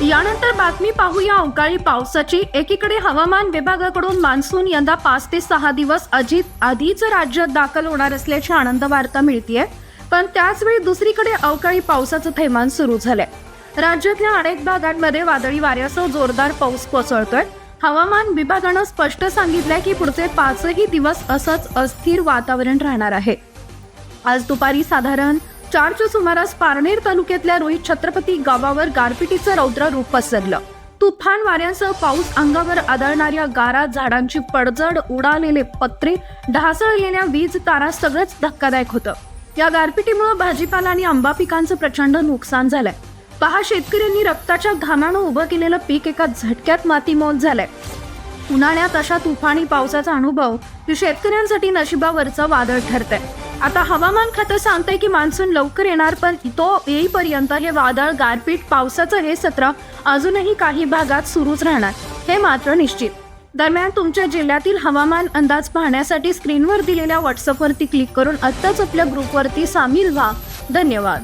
यानंतर बातमी पाहूया. अवकाळी पावसाची. एकीकडे हवामान विभागाकडून मान्सून यंदा पाच ते सहा दिवस अजित आधीच राज्यात दाखल होणार असल्याची आनंद वार्ता मिळतीये. पण त्याचवेळी दुसरीकडे अवकाळी पावसाचं थैमान सुरू झालंय. राज्यातल्या अनेक भागांमध्ये वादळी वाऱ्यासह जोरदार पाऊस कोसळतोय. हवामान विभागानं स्पष्ट सांगितलंय की पुढचे पाचही दिवस असंच अस्थिर वातावरण राहणार आहे. आज दुपारी साधारण चारच्या सुमारास पारनेर तालुक्यातल्या रोहित छत्रपती गावावर गारपिटीचं रौद्र रूप पसरलं. तुफान वाऱ्यांसह पाऊस अंगावर आदळणाऱ्या गारा झाडांची पडझड उडालेले पत्रे ढासळलेल्या वीज तारा सगळंच धक्कादायक होतं. या गारपिटीमुळे भाजीपाला आणि आंबा पिकांचं प्रचंड नुकसान झालंय. पहा शेतकऱ्यांनी रक्ताच्या घामानं उभं केलेलं पीक एका झटक्यात मातीमोल झालंय. उन्हाळ्यात अशा तुफानी पावसाचा अनुभव शेतकऱ्यांसाठी नशिबावरचं वादळ ठरतंय. आता हवामान खातं सांगतंय की मान्सून लवकर येणार पण तो येईपर्यंत हे वादळ गारपीट पावसाचं हे सत्र अजूनही काही भागात सुरूच राहणार हे मात्र निश्चित. दरम्यान तुमच्या जिल्ह्यातील हवामान अंदाज पाहण्यासाठी स्क्रीनवर दिलेल्या व्हॉट्सअपवरती क्लिक करून आत्ताच आपल्या ग्रुपवरती सामील व्हा. धन्यवाद.